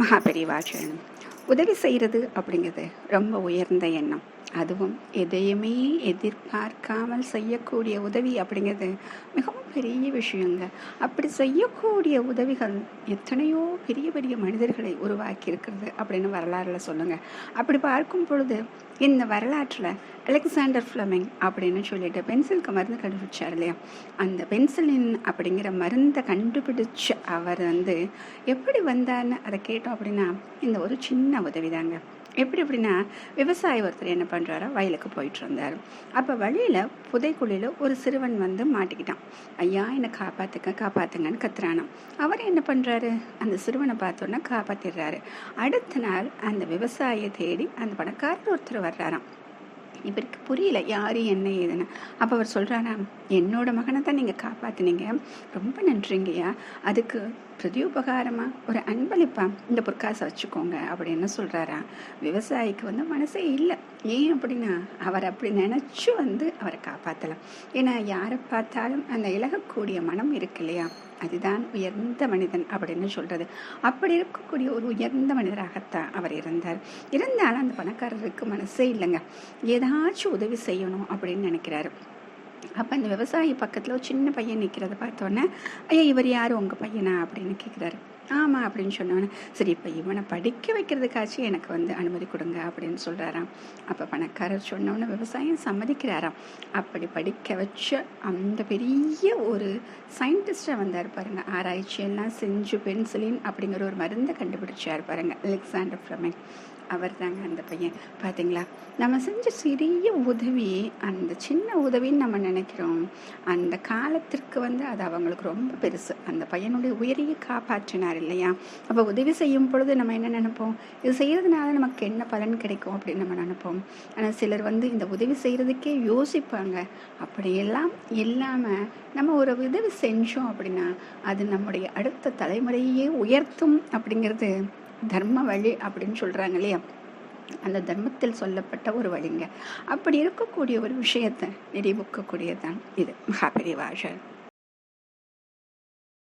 மகாபெரிவாச்சரணம். உதவி செய்கிறது அப்படிங்கிறது ரொம்ப உயர்ந்த எண்ணம். அதுவும் எதையுமே எதிர்பார்க்காமல் செய்யக்கூடிய உதவி அப்படிங்கிறது மிகவும் பெரிய விஷயங்க. அப்படி செய்யக்கூடிய உதவிகள் எத்தனையோ பெரிய பெரிய மனிதர்களை உருவாக்கி இருக்கிறது அப்படின்னு வரலாறுல சொல்லுங்க. அப்படி பார்க்கும் பொழுது இந்த வரலாற்றில் அலெக்சாண்டர் ஃப்ளமிங் அப்படின்னு சொல்லிட்டு பென்சிலுக்கு மருந்து கண்டுபிடிச்சார் இல்லையா? அந்த பென்சிலின் அப்படிங்கிற மருந்தை கண்டுபிடிச்ச அவர் வந்து எப்படி வந்தார்னு அதை கேட்டோம் அப்படின்னா இந்த ஒரு சின்ன உதவி தாங்க எப்படி எப்படின்னா விவசாயி ஒருத்தர் என்ன பண்ணுறாரோ வயலுக்கு போயிட்டு இருந்தார். அப்போ வழியில் புதைக்குழியில் ஒரு சிறுவன் வந்து மாட்டிக்கிட்டான். ஐயா என்னை காப்பாற்றுங்க காப்பாற்றுங்கன்னு கத்துறானாம். அவர் என்ன பண்ணுறாரு அந்த சிறுவனை பார்த்தோன்னா காப்பாற்றிடுறாரு அடுத்த நாள் அந்த விவசாயியை தேடி அந்த பணக்காரர் ஒருத்தர் வர்றாராம். இவருக்கு புரியல யார் என்ன ஏதுன்னு. அப்போ அவர் சொல்கிறாராம் என்னோட மகனை தான் நீங்கள் காப்பாற்றினீங்க ரொம்ப நன்றிங்கய்யா. அதுக்கு பிரதியுபகாரமாக ஒரு அன்பளிப்பா இந்த பொற்காசை வச்சுக்கோங்க அப்படின்னு சொல்கிறாரா விவசாயிக்கு வந்து மனசே இல்லை. ஏன் அப்படின்னா அவர் அப்படி நினச்சி வந்து அவரை காப்பாற்றலாம் ஏன்னா யாரை பார்த்தாலும் அந்த இலகக்கூடிய மனம் இருக்கு இல்லையா? அதுதான் உயர்ந்த மனிதன் அப்படின்னு சொல்கிறது அப்படி இருக்கக்கூடிய ஒரு உயர்ந்த மனிதராகத்தான் அவர் இருந்தார். இருந்தாலும் அந்த பணக்காரருக்கு மனசே இல்லைங்க. ஏதாச்சும் உதவி செய்யணும் அப்படின்னு நினைக்கிறாரு. அப்போ அந்த விவசாயி பக்கத்தில் ஒரு சின்ன பையன் நிற்கிறத பார்த்தோன்னே ஐயா இவர் யார்? உங்கள் பையனா? அப்படின்னு கேட்குறாரு ஆமாம் அப்படின்னு சொன்னோன்னே சரி இப்போ இவனை படிக்க வைக்கிறதுக்காச்சும் எனக்கு வந்து அனுமதி கொடுங்க அப்படின்னு சொல்கிறாராம் அப்போ பணக்காரர் சொன்னோன்னே விவசாயம் சம்மதிக்கிறாராம். அப்படி படிக்க வச்ச அந்த பெரிய ஒரு சயின்டிஸ்டாக வந்தார் பாருங்க. ஆராய்ச்சியெல்லாம் செஞ்சு பென்சிலின் அப்படிங்கிற ஒரு மருந்தை கண்டுபிடிச்சார் பாருங்க அலெக்சாண்டர் ஃப்ளமிங். அவர் தாங்க அந்த பையன். பார்த்தீங்களா நம்ம செஞ்ச சிறிய உதவி அந்த சின்ன உதவின்னு நம்ம நினைக்கிறோம். அந்த காலத்திற்கு வந்து அது அவங்களுக்கு ரொம்ப பெருசு. அந்த பையனுடைய உயிரையை காப்பாற்றினார் இல்லையா? அப்போ உதவி செய்யும் பொழுது நம்ம என்ன நினைப்போம்? இது செய்கிறதுனால நமக்கு என்ன பலன் கிடைக்கும் அப்படின்னு நம்ம நினைப்போம். ஆனால் சிலர் வந்து இந்த உதவி செய்கிறதுக்கே யோசிப்பாங்க. அப்படியெல்லாம் இல்லாமல் நம்ம ஒரு உதவி செஞ்சோம் அப்படின்னா அது நம்முடைய அடுத்த தலைமுறையே உயர்த்தும் அப்படிங்கிறது தர்ம வழி அப்படின்னு சொல்கிறாங்க இல்லையா அந்த தர்மத்தில் சொல்லப்பட்ட ஒரு வழிங்க. அப்படி இருக்கக்கூடிய ஒரு விஷயத்தை நிரூபிக்கக்கூடியது இது. மகாபெரிவாழர்